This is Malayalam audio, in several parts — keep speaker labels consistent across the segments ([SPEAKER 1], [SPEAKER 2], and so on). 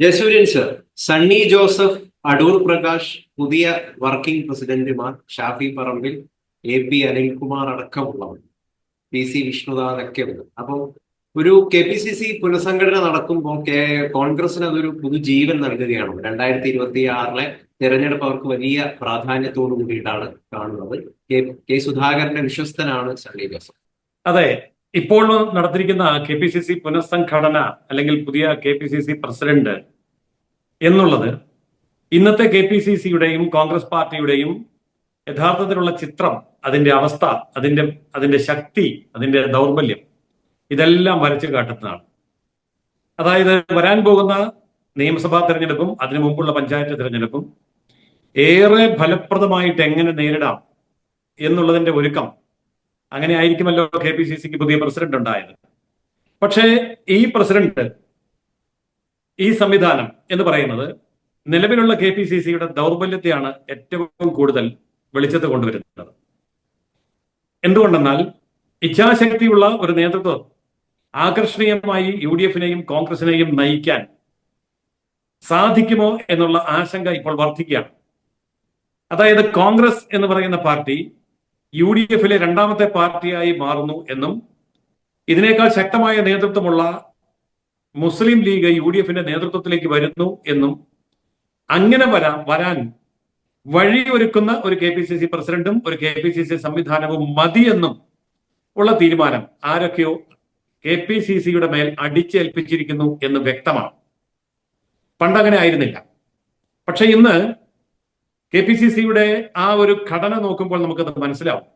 [SPEAKER 1] Jayasuryan sir Sunny Joseph Adoor Prakash പുതിയ വർക്കിംഗ് പ്രസിഡന്റുമാർ ഷാഫി പറമ്പിൽ എ പി അനിൽകുമാർ അടക്കമുള്ളവർ പി സി വിഷ്ണുനാഥ് ഒക്കെ ഉണ്ട് അപ്പോൾ ഒരു കെ പി സി സി പുനഃസംഘടന നടക്കുമ്പോൾ കോൺഗ്രസിന് അതൊരു പുതുജീവൻ നൽകുകയാണ്. രണ്ടായിരത്തി ഇരുപത്തി ആറിലെ തെരഞ്ഞെടുപ്പ് അവർക്ക് വലിയ പ്രാധാന്യത്തോടു കൂടിയിട്ടാണ് കാണുന്നത്. കെ സുധാകരന്റെ വിശ്വസ്തനാണ് സണ്ണി ജോസഫ്.
[SPEAKER 2] അതെ ഇപ്പോൾ നടത്തിയിരിക്കുന്ന കെ പി സി സി പുനഃസംഘടന അല്ലെങ്കിൽ പുതിയ K P C C president എന്നുള്ളത് ഇന്നത്തെ കെ പി സി സിയുടെയും കോൺഗ്രസ് പാർട്ടിയുടെയും യഥാർത്ഥത്തിലുള്ള ചിത്രം അതിന്റെ അവസ്ഥ അതിന്റെ അതിന്റെ ശക്തി അതിന്റെ ദൗർബല്യം ഇതെല്ലാം വരച്ചു കാട്ടുന്നതാണ്. അതായത് വരാൻ പോകുന്ന നിയമസഭാ തെരഞ്ഞെടുപ്പും അതിനു മുമ്പുള്ള പഞ്ചായത്ത് തെരഞ്ഞെടുപ്പും ഏറെ ഫലപ്രദമായിട്ട് എങ്ങനെ നേരിടാം എന്നുള്ളതിന്റെ ഒരുക്കം അങ്ങനെ ആയിരിക്കുമല്ലോ കെ പി സി സിക്ക് പുതിയ പ്രസിഡന്റ് ഉണ്ടായത്. പക്ഷേ ഈ പ്രസിഡന്റ് ഈ സംവിധാനം എന്ന് പറയുന്നത് നിലവിലുള്ള കെ പി സി സിയുടെ ദൗർബല്യത്തെയാണ് ഏറ്റവും കൂടുതൽ വെളിച്ചത്ത് കൊണ്ടുവരുന്നത്. എന്തുകൊണ്ടെന്നാൽ ഇച്ഛാശക്തിയുള്ള ഒരു നേതൃത്വം ആകർഷണീയമായി യു ഡി എഫിനെയും കോൺഗ്രസിനെയും നയിക്കാൻ സാധിക്കുമോ എന്നുള്ള ആശങ്ക ഇപ്പോൾ വർദ്ധിക്കുകയാണ്. അതായത് കോൺഗ്രസ് എന്ന് പറയുന്ന പാർട്ടി യു ഡി എഫിലെ രണ്ടാമത്തെ പാർട്ടിയായി മാറുന്നു എന്നും ഇതിനേക്കാൾ ശക്തമായ നേതൃത്വമുള്ള മുസ്ലിം ലീഗ് യു ഡി എഫിന്റെ നേതൃത്വത്തിലേക്ക് വരുന്നു എന്നും അങ്ങനെ വരാൻ വരാൻ വഴിയൊരുക്കുന്ന ഒരു കെ പി സി സി പ്രസിഡന്റും ഒരു കെ പി സി സി സംവിധാനവും മതിയെന്നും ഉള്ള തീരുമാനം ആരൊക്കെയോ കെ പി സി സിയുടെ മേൽ അടിച്ചേൽപ്പിച്ചിരിക്കുന്നു എന്ന് വ്യക്തമാണ്. പണ്ടങ്ങനെ ആയിരുന്നില്ല. പക്ഷെ ഇന്ന് കെ പി സി സിയുടെ ആ ഒരു ഘടന നോക്കുമ്പോൾ നമുക്കത് മനസ്സിലാവും.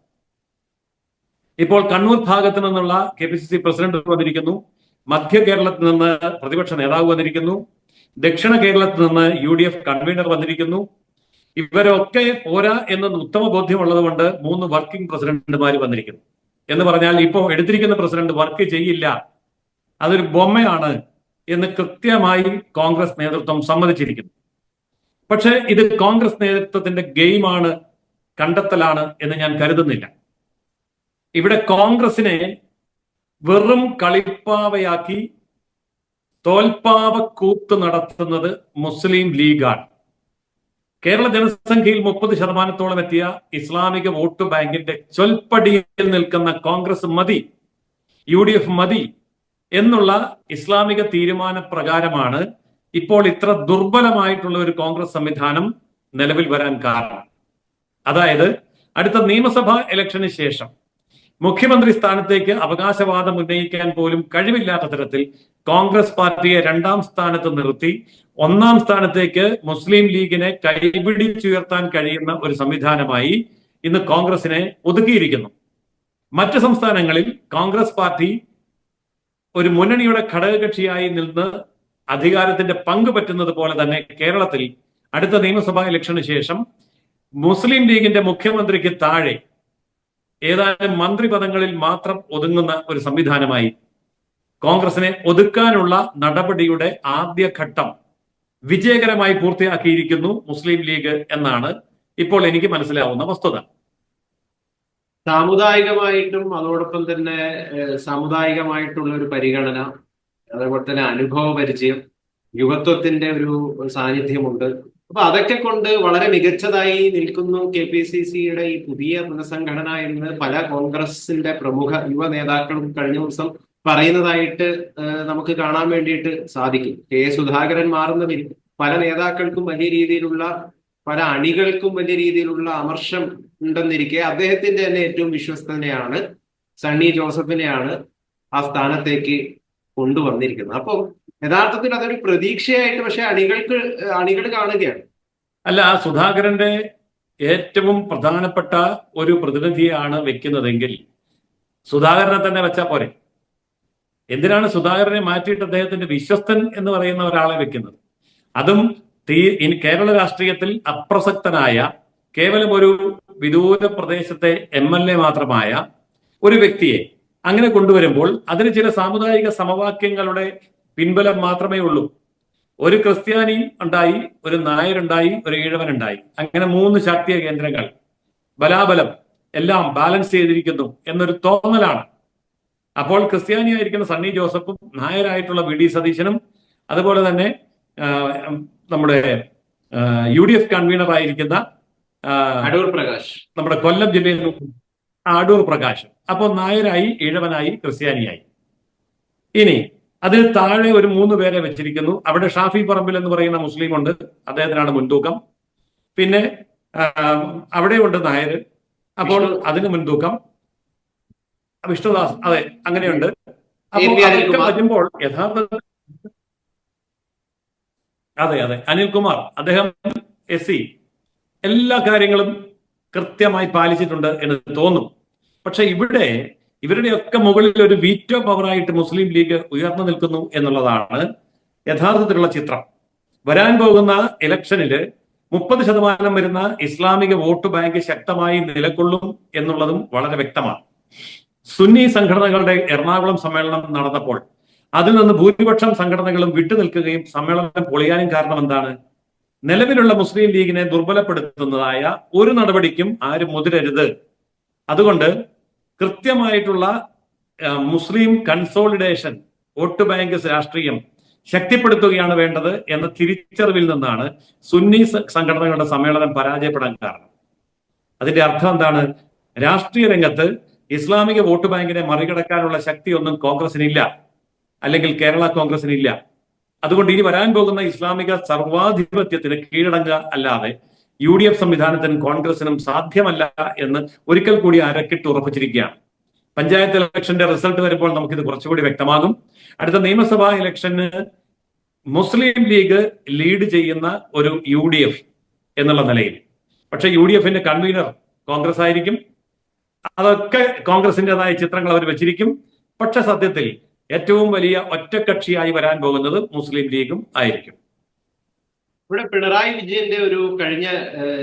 [SPEAKER 2] ഇപ്പോൾ കണ്ണൂർ ഭാഗത്ത് നിന്നുള്ള K P C C president വന്നിരിക്കുന്നു. മധ്യ കേരളത്തിൽ നിന്ന് പ്രതിപക്ഷ നേതാവ് വന്നിരിക്കുന്നു. ദക്ഷിണ കേരളത്തിൽ നിന്ന് യു ഡി എഫ് കൺവീനർ വന്നിരിക്കുന്നു. ഇവരൊക്കെ പോരാ എന്ന് ഉത്തമ ബോധ്യമുള്ളത് കൊണ്ട് മൂന്ന് വർക്കിംഗ് പ്രസിഡന്റുമാർ വന്നിരിക്കുന്നു. എന്ന് പറഞ്ഞാൽ ഇപ്പോൾ എടുത്തിരിക്കുന്ന പ്രസിഡന്റ് വർക്ക് ചെയ്യില്ല. അതൊരു ബൊമ്മയാണ് എന്ന് കൃത്യമായി കോൺഗ്രസ് നേതൃത്വം സമ്മതിച്ചിരിക്കുന്നു. പക്ഷെ ഇത് കോൺഗ്രസ് നേതൃത്വത്തിന്റെ ഗെയിമാണ് കണ്ടെത്തലാണ് എന്ന് ഞാൻ കരുതുന്നില്ല. ഇവിടെ കോൺഗ്രസിനെ വെറും കളിപ്പാവയാക്കി തോൽപ്പാവ കൂത്ത് നടത്തുന്നത് മുസ്ലിം ലീഗാണ്. കേരള ജനസംഖ്യയിൽ മുപ്പത് ശതമാനത്തോളം എത്തിയ ഇസ്ലാമിക വോട്ട് ബാങ്കിന്റെ ചൊൽപ്പടിയിൽ നിൽക്കുന്ന കോൺഗ്രസ് മതി യു മതി എന്നുള്ള ഇസ്ലാമിക തീരുമാന പ്രകാരമാണ് ഇപ്പോൾ ഇത്ര ദുർബലമായിട്ടുള്ള ഒരു കോൺഗ്രസ് സംവിധാനം നിലവിൽ വരാൻ കാരണം. അതായത് അടുത്ത നിയമസഭാ ഇലക്ഷന് ശേഷം മുഖ്യമന്ത്രി സ്ഥാനത്തേക്ക് അവകാശവാദം ഉന്നയിക്കാൻ പോലും കഴിവില്ലാത്ത തരത്തിൽ കോൺഗ്രസ് പാർട്ടിയെ രണ്ടാം സ്ഥാനത്ത് നിർത്തി ഒന്നാം സ്ഥാനത്തേക്ക് മുസ്ലിം ലീഗിനെ കൈപിടിച്ചുയർത്താൻ കഴിയുന്ന ഒരു സംവിധാനമായി ഇന്ന് കോൺഗ്രസിനെ ഒതുക്കിയിരിക്കുന്നു. മറ്റ് സംസ്ഥാനങ്ങളിൽ കോൺഗ്രസ് പാർട്ടി ഒരു മുന്നണിയുടെ ഘടകകക്ഷിയായി നിന്ന് അധികാരത്തിന്റെ പങ്ക് പറ്റുന്നത് പോലെ തന്നെ കേരളത്തിൽ അടുത്ത നിയമസഭാ ഇലക്ഷന് ശേഷം മുസ്ലിം ലീഗിന്റെ മുഖ്യമന്ത്രിക്ക് താഴെ ഏതാനും മന്ത്രി പദങ്ങളിൽ മാത്രം ഒതുങ്ങുന്ന ഒരു സംവിധാനമായി കോൺഗ്രസിനെ ഒതുക്കാനുള്ള നടപടിയുടെ ആദ്യഘട്ടം വിജയകരമായി പൂർത്തിയാക്കിയിരിക്കുന്നു മുസ്ലിം ലീഗ് എന്നാണ് ഇപ്പോൾ എനിക്ക് മനസ്സിലാവുന്ന വസ്തുത.
[SPEAKER 1] സാമുദായികമായിട്ടും അതോടൊപ്പം തന്നെ സാമുദായികമായിട്ടുള്ള ഒരു പരിഗണന അതേപോലെ തന്നെ അനുഭവ പരിചയം യുവത്വത്തിന്റെ ഒരു സാന്നിധ്യമുണ്ട്. അപ്പൊ അതൊക്കെ കൊണ്ട് വളരെ മികച്ചതായി നിൽക്കുന്നു കെ പി സി സിയുടെ ഈ പുതിയ പുനഃസംഘടന എന്ന് പല കോൺഗ്രസിന്റെ പ്രമുഖ യുവ നേതാക്കളും കഴിഞ്ഞ ദിവസം പറയുന്നതായിട്ട് നമുക്ക് കാണാൻ വേണ്ടിയിട്ട് സാധിക്കും. കെ സുധാകരൻ മാറുന്നതിൽ പല നേതാക്കൾക്കും വലിയ രീതിയിലുള്ള പല അണികൾക്കും വലിയ രീതിയിലുള്ള അമർഷം ഉണ്ടെന്നിരിക്കെ അദ്ദേഹത്തിന്റെ തന്നെ ഏറ്റവും വിശ്വസ്തനെയാണ് സണ്ണി ജോസഫിനെയാണ് ആ സ്ഥാനത്തേക്ക് കൊണ്ടുവന്നിരിക്കുന്നത് അപ്പോൾ യഥാർത്ഥത്തിൽ അതൊരു പ്രതീക്ഷയായിട്ട് പക്ഷെ അണികൾക്ക് അണികൾ കാണുകയാണ്.
[SPEAKER 2] അല്ല സുധാകരന്റെ ഏറ്റവും പ്രധാനപ്പെട്ട ഒരു പ്രതിനിധിയാണ് വെക്കുന്നതെങ്കിൽ സുധാകരനെ തന്നെ വെച്ചാൽ പോരെ? എന്തിനാണ് സുധാകരനെ മാറ്റിയിട്ട് അദ്ദേഹത്തിന്റെ വിശ്വസ്തൻ എന്ന് പറയുന്ന ഒരാളെ വെക്കുന്നത്? അതും തീ കേരള രാഷ്ട്രീയത്തിൽ അപ്രസക്തനായ കേവലം ഒരു വിദൂര പ്രദേശത്തെ എം എൽ എ മാത്രമായ ഒരു വ്യക്തിയെ അങ്ങനെ കൊണ്ടുവരുമ്പോൾ അതിന് ചില സാമുദായിക സമവാക്യങ്ങളുടെ പിൻബലം മാത്രമേ ഉള്ളൂ. ഒരു ക്രിസ്ത്യാനി ഉണ്ടായി ഒരു നായരുണ്ടായി ഒരു ഈഴവൻ ഉണ്ടായി അങ്ങനെ മൂന്ന് ശാക്തിയ കേന്ദ്രങ്ങൾ. ബലാബലം എല്ലാം ബാലൻസ് ചെയ്തിരിക്കുന്നു എന്നൊരു തോന്നലാണ്. അപ്പോൾ ക്രിസ്ത്യാനിയായിരിക്കുന്ന സണ്ണി ജോസഫും നായരായിട്ടുള്ള വി ഡി സതീശനും അതുപോലെ തന്നെ നമ്മുടെ യു ഡി എഫ് കൺവീനർ ആയിരിക്കുന്ന
[SPEAKER 1] അടൂർ പ്രകാശ്.
[SPEAKER 2] നമ്മുടെ കൊല്ലം ജില്ലയിൽ അടൂർ പ്രകാശ്. അപ്പോൾ നായരായി ഇഴവനായി ക്രിസ്ത്യാനിയായി. ഇനി അതിൽ താഴെ ഒരു മൂന്ന് പേരെ വെച്ചിരിക്കുന്നു. അവിടെ ഷാഫി പറമ്പിൽ എന്ന് പറയുന്ന മുസ്ലിം ഉണ്ട്. അദ്ദേഹത്തിനാണ് മുൻതൂക്കം. പിന്നെ അവിടെ അവിടെയുണ്ട് നായർ അപ്പോൾ അതിന് മുൻതൂക്കം. വിഷ്ണുദാസ് അതെ അങ്ങനെയുണ്ട്. അപ്പോൾ അതൊക്കെ. വരുമ്പോൾ യഥാർത്ഥ അതെ അതെ അനിൽകുമാർ അദ്ദേഹം എസ് സി എല്ലാ കാര്യങ്ങളും കൃത്യമായി പാലിച്ചിട്ടുണ്ട് എന്ന് തോന്നും. പക്ഷെ ഇവിടെ ഇവരുടെയൊക്കെ മുകളിൽ ഒരു വീറ്റോ പവറായിട്ട് മുസ്ലിം ലീഗ് ഉയർന്നു നിൽക്കുന്നു എന്നുള്ളതാണ് യഥാർത്ഥത്തിലുള്ള ചിത്രം. വരാൻ പോകുന്ന ഇലക്ഷനിൽ മുപ്പത് ശതമാനം വരുന്ന ഇസ്ലാമിക വോട്ട് ബാങ്ക് ശക്തമായി നിലകൊള്ളും എന്നുള്ളതും വളരെ വ്യക്തമാണ്. സുന്നി സംഘടനകളുടെ എറണാകുളം സമ്മേളനം നടന്നപ്പോൾ അതിൽ നിന്ന് ഭൂരിപക്ഷം സംഘടനകളും വിട്ടുനിൽക്കുകയും സമ്മേളനം പൊളിയാനും കാരണം എന്താണ്? നിലവിലുള്ള മുസ്ലിം ലീഗിനെ ദുർബലപ്പെടുത്തുന്നതായ ഒരു നടപടിക്കും ആരും മുതിരരുത്. അതുകൊണ്ട് കൃത്യമായിട്ടുള്ള മുസ്ലിം കൺസോളിഡേഷൻ വോട്ട് ബാങ്ക് രാഷ്ട്രീയം ശക്തിപ്പെടുത്തുകയാണ് വേണ്ടത് എന്ന തിരിച്ചറിവിൽ നിന്നാണ് സുന്നി സംഘടനകളുടെ സമ്മേളനം പരാജയപ്പെടാൻ കാരണം. അതിന്റെ അർത്ഥം എന്താണ്? രാഷ്ട്രീയ രംഗത്ത് ഇസ്ലാമിക വോട്ട് ബാങ്കിനെ മറികടക്കാനുള്ള ശക്തിയൊന്നും കോൺഗ്രസിനില്ല. അല്ലെങ്കിൽ കേരള കോൺഗ്രസിനില്ല. അതുകൊണ്ട് ഇനി വരാൻ പോകുന്ന ഇസ്ലാമിക സർവാധിപത്യത്തിന് കീഴടങ്ങുക അല്ലാതെ യു ഡി എഫ് സംവിധാനത്തിനും കോൺഗ്രസിനും സാധ്യമല്ല എന്ന് ഒരിക്കൽ കൂടി അരക്കിട്ട് ഉറപ്പിച്ചിരിക്കുകയാണ്. പഞ്ചായത്ത് ഇലക്ഷന്റെ റിസൾട്ട് വരുമ്പോൾ നമുക്കിത് കുറച്ചുകൂടി വ്യക്തമാകും. അടുത്ത നിയമസഭാ ഇലക്ഷന് മുസ്ലിം ലീഗ് ലീഡ് ചെയ്യുന്ന ഒരു യു ഡി എഫ് എന്നുള്ള നിലയിൽ. പക്ഷെ യു ഡി എഫിന്റെ കൺവീനർ കോൺഗ്രസ് ആയിരിക്കും. അതൊക്കെ കോൺഗ്രസിന്റെതായ ചിത്രങ്ങൾ അവർ വെച്ചിരിക്കും. പക്ഷെ സത്യത്തിൽ ഏറ്റവും വലിയ ഒറ്റക്കക്ഷിയായി വരാൻ പോകുന്നത് മുസ്ലിം ലീഗും ആയിരിക്കും.
[SPEAKER 1] ഇവിടെ പിണറായി വിജയന്റെ ഒരു കഴിഞ്ഞ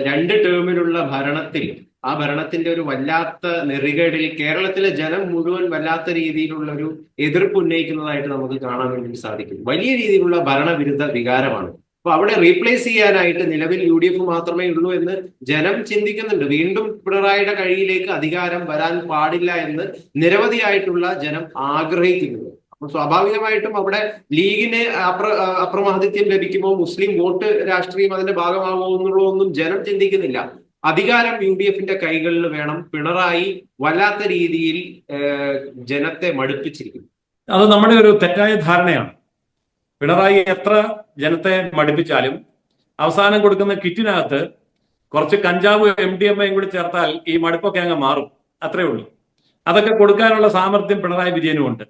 [SPEAKER 1] രണ്ട് ടേമിലുള്ള ഭരണത്തിൽ ആ ഭരണത്തിന്റെ ഒരു വല്ലാത്ത നെറികേടിൽ കേരളത്തിലെ ജനം മുഴുവൻ വല്ലാത്ത രീതിയിലുള്ള ഒരു എതിർപ്പ് ഉന്നയിക്കുന്നതായിട്ട് നമുക്ക് കാണാൻ വേണ്ടി സാധിക്കും. വലിയ രീതിയിലുള്ള ഭരണവിരുദ്ധ വികാരമാണ്. അപ്പൊ അവിടെ റീപ്ലേസ് ചെയ്യാനായിട്ട് നിലവിൽ യു ഡി എഫ് മാത്രമേ ഉള്ളൂ എന്ന് ജനം ചിന്തിക്കുന്നുണ്ട്. വീണ്ടും പിണറായിയുടെ കഴിയിലേക്ക് അധികാരം വരാൻ പാടില്ല എന്ന് നിരവധിയായിട്ടുള്ള ജനം ആഗ്രഹിക്കുന്നുണ്ട്. സ്വാഭാവികമായിട്ടും അവിടെ ലീഗിന് അപ്ര അപ്രമാദിത്യം ലഭിക്കുമോ? മുസ്ലിം വോട്ട് രാഷ്ട്രീയം അതിന്റെ ഭാഗമാകുമോ എന്നുള്ളതൊന്നും ജനം ചിന്തിക്കുന്നില്ല. അധികാരം യു ഡി എഫിന്റെ കൈകളിൽ വേണം. പിണറായി വല്ലാത്ത രീതിയിൽ ജനത്തെ മടുപ്പിച്ചിരിക്കുന്നു.
[SPEAKER 2] അത് നമ്മുടെ ഒരു തെറ്റായ ധാരണയാണ്. പിണറായി എത്ര ജനത്തെ മടുപ്പിച്ചാലും അവസാനം കൊടുക്കുന്ന കിറ്റിനകത്ത് കുറച്ച് കഞ്ചാവ് എം ഡി എം എയും കൂടി ചേർത്താൽ ഈ മടുപ്പൊക്കെ അങ്ങ് മാറും. അത്രേ ഉള്ളൂ. അതൊക്കെ കൊടുക്കാനുള്ള സാമർഥ്യം പിണറായി വിജയനും ഉണ്ട്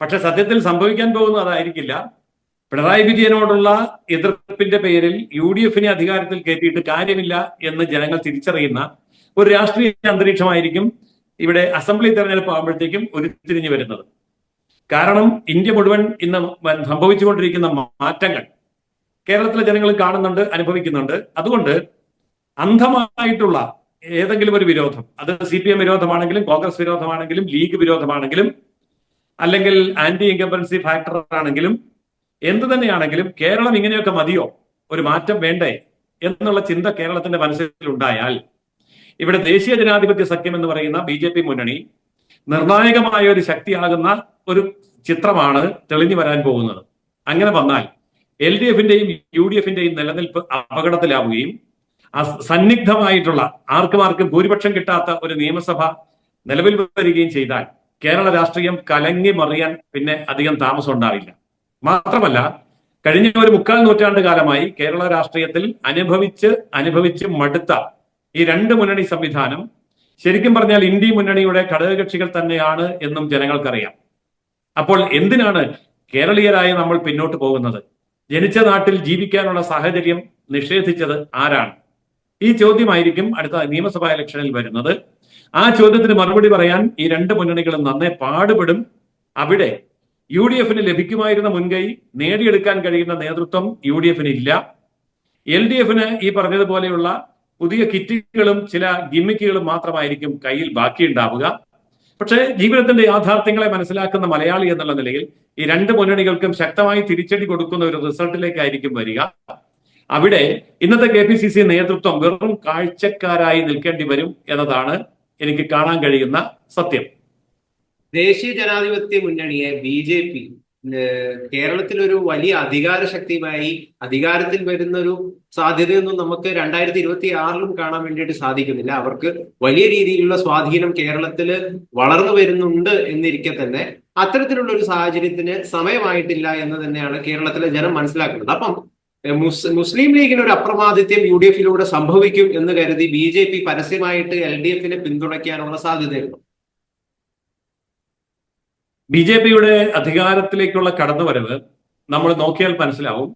[SPEAKER 2] പക്ഷെ സത്യത്തിൽ സംഭവിക്കാൻ പോകുന്നത് അതായിരിക്കില്ല. പിണറായി വിജയനോടുള്ള എതിർപ്പിന്റെ പേരിൽ യു ഡി എഫിനെ അധികാരത്തിൽ കയറ്റിയിട്ട് കാര്യമില്ല എന്ന് ജനങ്ങൾ തിരിച്ചറിയുന്ന ഒരു രാഷ്ട്രീയ അന്തരീക്ഷമായിരിക്കും ഇവിടെ അസംബ്ലി തെരഞ്ഞെടുപ്പ് ആകുമ്പോഴത്തേക്കും ഉരുത്തിരിഞ്ഞു വരുന്നത്. കാരണം ഇന്ത്യ മുഴുവൻ ഇന്ന് സംഭവിച്ചുകൊണ്ടിരിക്കുന്ന മാറ്റങ്ങൾ കേരളത്തിലെ ജനങ്ങൾ കാണുന്നുണ്ട് അനുഭവിക്കുന്നുണ്ട്. അതുകൊണ്ട് അന്ധമായിട്ടുള്ള ഏതെങ്കിലും ഒരു വിരോധം അത് സി പി എം വിരോധമാണെങ്കിലും കോൺഗ്രസ് വിരോധമാണെങ്കിലും ലീഗ് വിരോധമാണെങ്കിലും അല്ലെങ്കിൽ ആന്റി ഇൻകംബൻസി ഫാക്ടർ ആണെങ്കിലും എന്ത് തന്നെയാണെങ്കിലും കേരളം ഇങ്ങനെയൊക്കെ മതിയോ? ഒരു മാറ്റം വേണ്ടേ? എന്നുള്ള ചിന്ത കേരളത്തിന്റെ മനസ്സിൽ ഉണ്ടായാൽ ഇവിടെ ദേശീയ ജനാധിപത്യ സഖ്യം എന്ന് പറയുന്ന ബി ജെ പി മുന്നണി നിർണായകമായ ഒരു ശക്തിയാകുന്ന ഒരു ചിത്രമാണ് തെളിഞ്ഞു വരാൻ പോകുന്നത്. അങ്ങനെ വന്നാൽ എൽ ഡി എഫിന്റെയും യു ഡി എഫിന്റെയും നിലനിൽപ്പ് അപകടത്തിലാവുകയും സന്നിഗ്ധമായിട്ടുള്ള ആർക്കും ആർക്കും ഭൂരിപക്ഷം കിട്ടാത്ത ഒരു നിയമസഭ നിലവിൽ വരികയും ചെയ്താൽ കേരള രാഷ്ട്രീയം കലങ്ങി മറിയാൻ പിന്നെ അധികം താമസം ഉണ്ടാവില്ല. മാത്രമല്ല കഴിഞ്ഞ ഒരു മുക്കാൽ നൂറ്റാണ്ട് കാലമായി കേരള രാഷ്ട്രീയത്തിൽ അനുഭവിച്ച് അനുഭവിച്ച് മടുത്ത ഈ രണ്ട് മുന്നണി സംവിധാനം ശരിക്കും പറഞ്ഞാൽ ഇന്ത്യ മുന്നണിയുടെ ഘടകകക്ഷികൾ തന്നെയാണ് എന്നും ജനങ്ങൾക്കറിയാം. അപ്പോൾ എന്തിനാണ് കേരളീയരായ നമ്മൾ പിന്നോട്ട് പോകുന്നത്? ജനിച്ച നാട്ടിൽ ജീവിക്കാനുള്ള സാഹചര്യം നിഷേധിച്ചത് ആരാണ്? ഈ ചോദ്യമായിരിക്കും അടുത്ത നിയമസഭാ ഇലക്ഷനിൽ വരുന്നത്. ആ ചോദ്യത്തിന് മറുപടി പറയാൻ ഈ രണ്ട് മുന്നണികളും നന്നേ പാടുപെടും. അവിടെ യു ഡി എഫിന് ലഭിക്കുമായിരുന്ന മുൻകൈ നേടിയെടുക്കാൻ കഴിയുന്ന നേതൃത്വം യു ഡി എഫിന് ഇല്ല. എൽ ഡി എഫിന് ഈ പറഞ്ഞതുപോലെയുള്ള പുതിയ കിറ്റുകളും ചില ഗിമ്മിക്കുകളും മാത്രമായിരിക്കും കയ്യിൽ ബാക്കിയുണ്ടാവുക. പക്ഷേ ജീവിതത്തിന്റെ യാഥാർത്ഥ്യങ്ങളെ മനസ്സിലാക്കുന്ന മലയാളി എന്നുള്ള നിലയിൽ ഈ രണ്ട് മുന്നണികൾക്കും ശക്തമായി തിരിച്ചടി കൊടുക്കുന്ന ഒരു റിസൾട്ടിലേക്കായിരിക്കും വരിക. അവിടെ ഇന്നത്തെ കെ നേതൃത്വം വെറും കാഴ്ചക്കാരായി നിൽക്കേണ്ടി വരും എന്നതാണ് എനിക്ക് കാണാൻ കഴിയുന്ന സത്യം.
[SPEAKER 1] ദേശീയ ജനാധിപത്യ മുന്നണിയെ ബി ജെ പി കേരളത്തിൽ കേരളത്തിലൊരു വലിയ അധികാര ശക്തിയുമായി അധികാരത്തിൽ വരുന്ന ഒരു സാധ്യതയൊന്നും നമുക്ക് രണ്ടായിരത്തി ഇരുപത്തി ആറിലും കാണാൻ വേണ്ടിയിട്ട് സാധിക്കുന്നില്ല. അവർക്ക് വലിയ രീതിയിലുള്ള സ്വാധീനം കേരളത്തിൽ വളർന്നു വരുന്നുണ്ട് എന്നിരിക്കെ തന്നെ അത്തരത്തിലുള്ള ഒരു സാഹചര്യത്തിന് സമയമായിട്ടില്ല എന്ന് തന്നെയാണ് കേരളത്തിലെ ജനം മനസ്സിലാക്കുന്നത്. അപ്പം മുസ്ലിം ലീഗിന് ഒരു അപ്രമാദിത്യം യു ഡി എഫിലൂടെ സംഭവിക്കും എന്ന് കരുതി ബി ജെ പി പരസ്യമായിട്ട് എൽ ഡി എഫിനെ പിന്തുണയ്ക്കാനുള്ള സാധ്യതയുണ്ട്.
[SPEAKER 2] ബി ജെ പിയുടെ അധികാരത്തിലേക്കുള്ള കടന്നുവരവ് നമ്മൾ നോക്കിയാൽ മനസ്സിലാവും.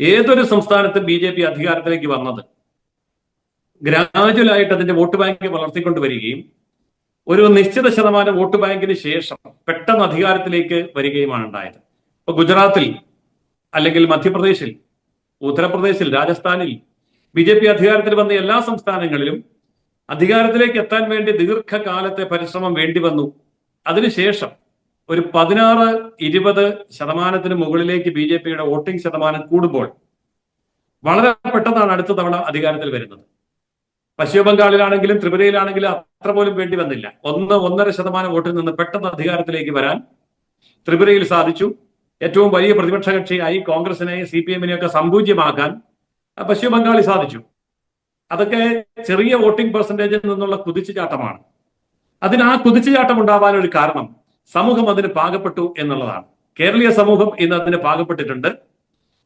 [SPEAKER 2] ഏതൊരു സംസ്ഥാനത്ത് ബി ജെ പി അധികാരത്തിലേക്ക് വന്നത്? ഗ്രാജുവലായിട്ട് അതിന്റെ വോട്ട് ബാങ്ക് വളർത്തിക്കൊണ്ട് വരികയും ഒരു നിശ്ചിത ശതമാനം വോട്ട് ബാങ്കിന് ശേഷം പെട്ടെന്ന് അധികാരത്തിലേക്ക് വരികയുമാണ് ഉണ്ടായത്. ഇപ്പൊ ഗുജറാത്തിൽ അല്ലെങ്കിൽ മധ്യപ്രദേശിൽ ഉത്തർപ്രദേശിൽ രാജസ്ഥാനിൽ ബി ജെ പി അധികാരത്തിൽ വന്ന എല്ലാ സംസ്ഥാനങ്ങളിലും അധികാരത്തിലേക്ക് എത്താൻ വേണ്ടി ദീർഘകാലത്തെ പരിശ്രമം വേണ്ടി വന്നു. അതിനുശേഷം ഒരു പതിനാറ് ഇരുപത് ശതമാനത്തിന് മുകളിലേക്ക് ബി ജെ പിയുടെ വോട്ടിംഗ് ശതമാനം കൂടുമ്പോൾ വളരെ പെട്ടെന്നാണ് അടുത്ത തവണ അധികാരത്തിൽ വരുന്നത്. പശ്ചിമ ബംഗാളിലാണെങ്കിലും ത്രിപുരയിലാണെങ്കിലും അത്ര പോലും വേണ്ടി വന്നില്ല. ഒന്ന് ഒന്നര ശതമാനം വോട്ടിൽ നിന്ന് പെട്ടെന്ന് അധികാരത്തിലേക്ക് വരാൻ ത്രിപുരയിൽ സാധിച്ചു. ഏറ്റവും വലിയ പ്രതിപക്ഷ കക്ഷിയായി കോൺഗ്രസിനെ സി പി എമ്മിനെയൊക്കെ സമ്പൂജ്യമാക്കാൻ ആ, പശ്ചിമ ബംഗാളി സാധിച്ചു. അതൊക്കെ ചെറിയ വോട്ടിംഗ് പെർസെന്റേജിൽ നിന്നുള്ള കുതിച്ചുചാട്ടമാണ്. അതിന് ആ കുതിച്ചുചാട്ടം ഉണ്ടാവാൻ ഒരു കാരണം സമൂഹം അതിന് പാകപ്പെട്ടു എന്നുള്ളതാണ്. കേരളീയ സമൂഹം ഇന്ന് അതിന് പാകപ്പെട്ടിട്ടുണ്ട്.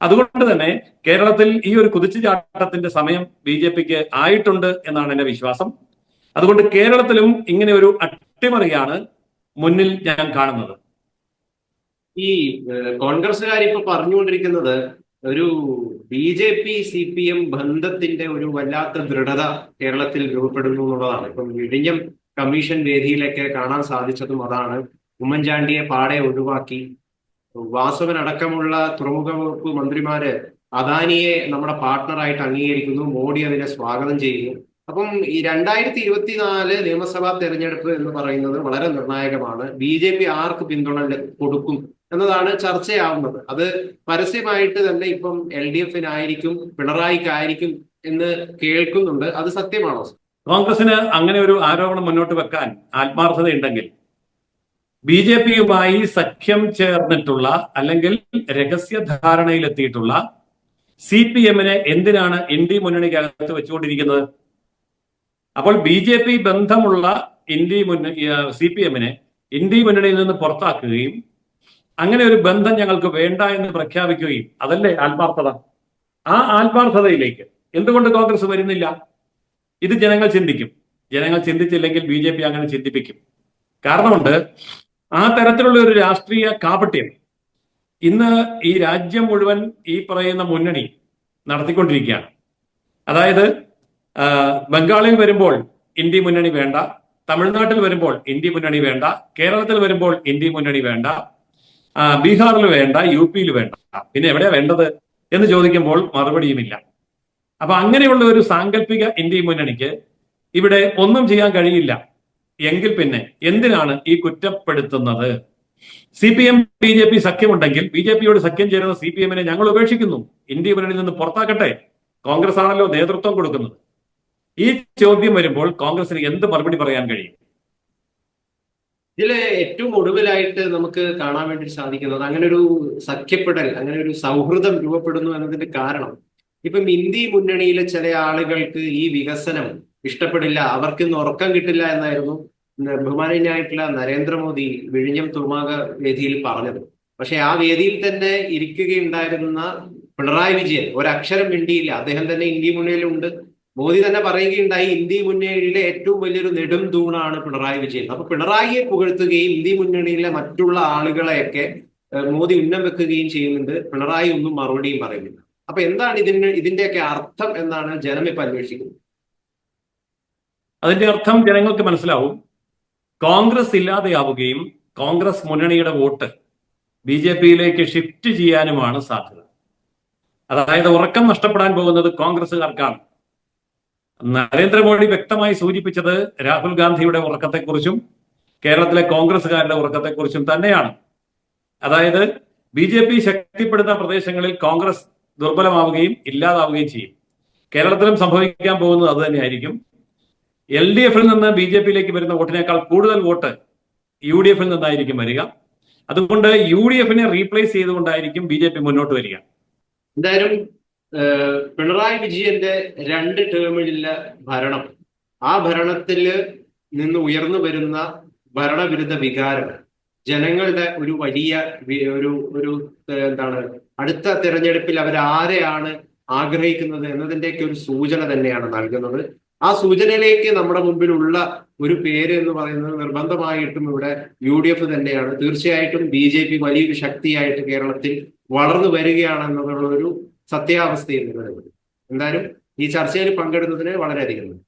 [SPEAKER 2] അതുകൊണ്ട് തന്നെ കേരളത്തിൽ ഈ ഒരു കുതിച്ചുചാട്ടത്തിന്റെ സമയം ബി ജെ പിക്ക് ആയിട്ടുണ്ട് എന്നാണ് എന്റെ വിശ്വാസം. അതുകൊണ്ട് കേരളത്തിലും ഇങ്ങനെ ഒരു അട്ടിമറിയാണ് മുന്നിൽ ഞാൻ കാണുന്നത്.
[SPEAKER 1] ഈ കോൺഗ്രസ്സുകാർ ഇപ്പൊ പറഞ്ഞുകൊണ്ടിരിക്കുന്നത് ഒരു B J P C P M ബന്ധത്തിന്റെ ഒരു വല്ലാത്ത ദൃഢത കേരളത്തിൽ രൂപപ്പെടുന്നു എന്നുള്ളതാണ്. ഇപ്പം വിഴിഞ്ഞം കമ്മീഷൻ വേദിയിലൊക്കെ കാണാൻ സാധിച്ചതും അതാണ്. ഉമ്മൻചാണ്ടിയെ പാടെ ഒഴിവാക്കി. വാസവൻ അടക്കമുള്ള തുറമുഖ വകുപ്പ് മന്ത്രിമാര് അദാനിയെ നമ്മുടെ പാർട്ട്ണറായിട്ട് അംഗീകരിക്കുന്നു. മോഡി അതിനെ സ്വാഗതം ചെയ്യുന്നു. അപ്പം ഈ രണ്ടായിരത്തി ഇരുപത്തിനാല് നിയമസഭാ തെരഞ്ഞെടുപ്പ് എന്ന് പറയുന്നത് വളരെ നിർണായകമാണ്. ബി ജെ പി ആർക്ക് പിന്തുണ കൊടുക്കും? എന്നതാണ് ചർച്ചയാവുന്നത്. അത് പരസ്യമായിട്ട് തന്നെ ഇപ്പം എൽ ഡി എഫിനായിരിക്കും പിണറായിക്കായിരിക്കും എന്ന് കേൾക്കുന്നുണ്ട്. അത് സത്യമാണോ
[SPEAKER 2] കോൺഗ്രസിന് അങ്ങനെ ഒരു ആരോപണം മുന്നോട്ട് വെക്കാൻ ആത്മാർത്ഥതയുണ്ടെങ്കിൽ ബി ജെ പിയുമായി സഖ്യം ചേർന്നിട്ടുള്ള അല്ലെങ്കിൽ രഹസ്യ ധാരണയിലെത്തിയിട്ടുള്ള സി പി എമ്മിനെ എന്തിനാണ് ഇന്ത്യ മുന്നണിക്കകത്ത് വെച്ചുകൊണ്ടിരിക്കുന്നത്? അപ്പോൾ ബി ജെ പി ബന്ധമുള്ള ഇന്ത്യ മുന്നണി സി പി എമ്മിനെ ഇന്ത്യ മുന്നണിയിൽ നിന്ന് പുറത്താക്കുകയും അങ്ങനെ ഒരു ബന്ധം ഞങ്ങൾക്ക് വേണ്ട എന്ന് പ്രഖ്യാപിക്കുകയും അതല്ലേ ആത്മാർത്ഥത? ആ ആത്മാർത്ഥതയിലേക്ക്. എന്തുകൊണ്ട് കോൺഗ്രസ് വരുന്നില്ല? ഇത് ജനങ്ങൾ ചിന്തിക്കും. ജനങ്ങൾ ചിന്തിച്ചില്ലെങ്കിൽ ബി ജെ പി അങ്ങനെ ചിന്തിപ്പിക്കും. കാരണമുണ്ട് ആ തരത്തിലുള്ള ഒരു രാഷ്ട്രീയ കാപട്യം ഇന്ന് ഈ രാജ്യം മുഴുവൻ ഈ പറയുന്ന മുന്നണി നടത്തിക്കൊണ്ടിരിക്കുകയാണ്. അതായത് ബംഗാളിൽ വരുമ്പോൾ ഇന്ത്യ മുന്നണി വേണ്ട തമിഴ്നാട്ടിൽ വരുമ്പോൾ ഇന്ത്യ മുന്നണി വേണ്ട കേരളത്തിൽ വരുമ്പോൾ ഇന്ത്യ മുന്നണി വേണ്ട ബീഹാറിൽ വേണ്ട യു പിയിൽ വേണ്ട. പിന്നെ എവിടെയാ വേണ്ടത് എന്ന് ചോദിക്കുമ്പോൾ മറുപടിയുമില്ല. അപ്പൊ അങ്ങനെയുള്ള ഒരു സാങ്കല്പിക ഇന്ത്യ മുന്നണിക്ക് ഇവിടെ ഒന്നും ചെയ്യാൻ കഴിയില്ല. എങ്കിൽ പിന്നെ എന്തിനാണ് ഈ കുറ്റപ്പെടുത്തുന്നത്? C P M B J P സഖ്യമുണ്ടെങ്കിൽ B J പിയോട് സഖ്യം ചേരുന്ന സി പി എമ്മിനെ ഞങ്ങൾ ഉപേക്ഷിക്കുന്നു. ഇന്ത്യ മുന്നണിയിൽ നിന്ന് പുറത്താക്കട്ടെ. കോൺഗ്രസ് ആണല്ലോ നേതൃത്വം കൊടുക്കുന്നത്. ഈ ചോദ്യം വരുമ്പോൾ കോൺഗ്രസിന് എന്ത് മറുപടി പറയാൻ കഴിയും?
[SPEAKER 1] ഇതിൽ ഏറ്റവും ഒടുവിലായിട്ട് നമുക്ക് കാണാൻ വേണ്ടി സാധിക്കുന്നത് അങ്ങനെ ഒരു സഖ്യപ്പെടൽ അങ്ങനെ ഒരു സൗഹൃദം രൂപപ്പെടുന്നു എന്നതിന്റെ കാരണം ഇപ്പം ഇന്ത്യ മുന്നണിയിലെ ചില ആളുകൾക്ക് ഈ വികസനം ഇഷ്ടപ്പെടില്ല അവർക്ക് ഇന്ന് ഉറക്കം കിട്ടില്ല എന്നായിരുന്നു ബഹുമാനീയനായിട്ടുള്ള നരേന്ദ്രമോദി വിഴിഞ്ഞം തുറമാക വേദിയിൽ പറഞ്ഞത്. പക്ഷെ ആ വേദിയിൽ തന്നെ ഇരിക്കുകയുണ്ടായിരുന്ന പിണറായി വിജയൻ ഒരക്ഷരം മിണ്ടിയില്ല. അദ്ദേഹം തന്നെ ഇന്ത്യ മുന്നണിയിലുണ്ട്. മോദി തന്നെ പറയുകയുണ്ടായി ഇന്ത്യ മുന്നണിയിലെ ഏറ്റവും വലിയൊരു നെടും തൂണാണ് പിണറായി വിജയൻ. അപ്പൊ പിണറായിയെ പുകഴ്ത്തുകയും ഇന്ത്യ മുന്നണിയിലെ മറ്റുള്ള ആളുകളെയൊക്കെ മോദി ഉന്നം വെക്കുകയും ചെയ്യുന്നുണ്ട്. പിണറായി ഒന്നും മറുപടിയും പറയുന്നില്ല. അപ്പൊ എന്താണ് ഇതിന് ഇതിന്റെയൊക്കെ അർത്ഥം എന്നാണ് ജനം ഇപ്പൊ അന്വേഷിക്കുന്നത്?
[SPEAKER 2] അതിന്റെ അർത്ഥം ജനങ്ങൾക്ക് മനസ്സിലാവും. കോൺഗ്രസ് ഇല്ലാതെയാവുകയും കോൺഗ്രസ് മുന്നണിയുടെ വോട്ട് ബി ജെ പിയിലേക്ക് ഷിഫ്റ്റ് ചെയ്യാനുമാണ് സാധ്യത. അതായത് ഉറക്കം നഷ്ടപ്പെടാൻ പോകുന്നത് കോൺഗ്രസുകാർക്കാണ് നരേന്ദ്രമോദി വ്യക്തമായി സൂചിപ്പിച്ചത് രാഹുൽ ഗാന്ധിയുടെ ഉറക്കത്തെക്കുറിച്ചും കേരളത്തിലെ കോൺഗ്രസ്സുകാരുടെ ഉറക്കത്തെക്കുറിച്ചും തന്നെയാണ്. അതായത് ബി ജെ പി ശക്തിപ്പെടുന്ന പ്രദേശങ്ങളിൽ കോൺഗ്രസ് ദുർബലമാവുകയും ഇല്ലാതാവുകയും ചെയ്യും. കേരളത്തിലും സംഭവിക്കാൻ പോകുന്നത് അത് തന്നെയായിരിക്കും. എൽ ഡി എഫിൽ നിന്ന് ബി ജെ പിയിലേക്ക് വരുന്ന വോട്ടിനേക്കാൾ കൂടുതൽ വോട്ട് യു ഡി എഫിൽ നിന്നായിരിക്കും വരിക. അതുകൊണ്ട് യു ഡി എഫിനെ റീപ്ലേസ് ചെയ്തുകൊണ്ടായിരിക്കും ബി ജെ പി മുന്നോട്ട് വരിക.
[SPEAKER 1] എന്തായാലും പിണറായി വിജയന്റെ രണ്ട് ടേമിലെ ഭരണം. ആ ഭരണത്തിൽ നിന്ന് ഉയർന്നു വരുന്ന ഭരണവിരുദ്ധ വികാരം ജനങ്ങളുടെ ഒരു വലിയ ഒരു ഒരു എന്താണ് അടുത്ത തിരഞ്ഞെടുപ്പിൽ അവർ ആരെയാണ് ആഗ്രഹിക്കുന്നത് എന്നതിന്റെയൊക്കെ ഒരു സൂചന തന്നെയാണ് നൽകുന്നത്. ആ സൂചനയിലേക്ക് നമ്മുടെ മുമ്പിലുള്ള ഒരു പേര് എന്ന് പറയുന്നത് നിർബന്ധമായിട്ടും ഇവിടെ യു ഡി എഫ് തന്നെയാണ്. തീർച്ചയായിട്ടും ബി ജെ പി വലിയൊരു ശക്തിയായിട്ട് കേരളത്തിൽ വളർന്നു വരികയാണെന്നുള്ള ഒരു സത്യാവസ്ഥയിൽ നിലനിൽക്കുന്നു. എന്തായാലും ഈ ചർച്ചയിൽ പങ്കെടുത്തതിന് വളരെയധികം നന്ദി.